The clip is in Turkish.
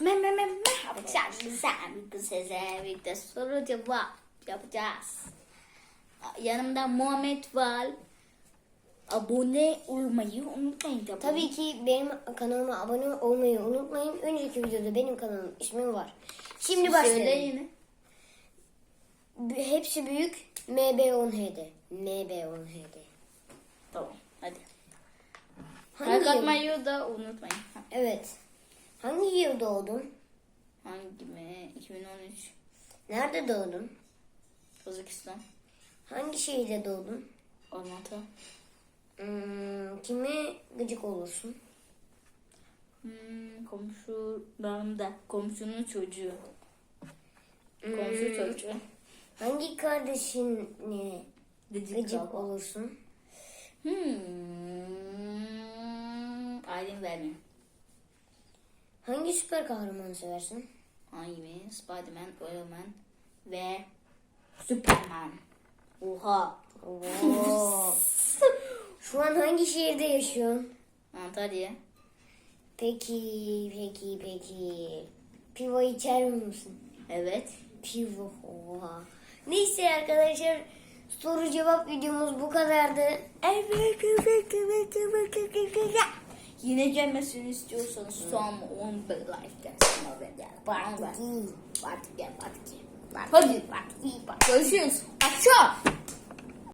Me me me merhaba güzel bir size birlikte soru cevap yapacağız. Yanımda Muhammed var. Abone olmayı unutmayın tabii. Tabii ki benim kanalıma abone olmayı unutmayın. Önceki videoda benim kanalım ismim var. Şimdi Söyle başlayalım. yine. Hepsi büyük. MB10HD. MB10HD. Tamam hadi. Hangi atmayı da unutmayın. Evet. Hangi yıl doğdun? Hangi mi? 2013 Nerede doğdun? Kazakistan. Hangi şehirde doğdun? Almatı. Hmm, kime gıcık olursun? Hmm, komşularımda. Komşunun çocuğu. Hmm, Komşu çocuğu. Hangi kardeşine Gıcık, gıcık olursun? Hmm. Aylin vermiyor. Hangi süper kahramanı seversin? Mi? Spiderman, Iron Man ve Superman. Oha. Oo. Şu an hangi şehirde yaşıyorsun? Antalya. Peki, peki, peki. Pivo içer misin? Evet. Pivo, oha. Neyse arkadaşlar, soru cevap videomuz bu kadardı. Evet, evet, evet, evet. Yine gelmesini istiyorsanız son 10 bir like gelsin oraya. Bana ver. Artık gel, artık gel. Hadi, artık iyi bak. Görüşürüz. Akşam.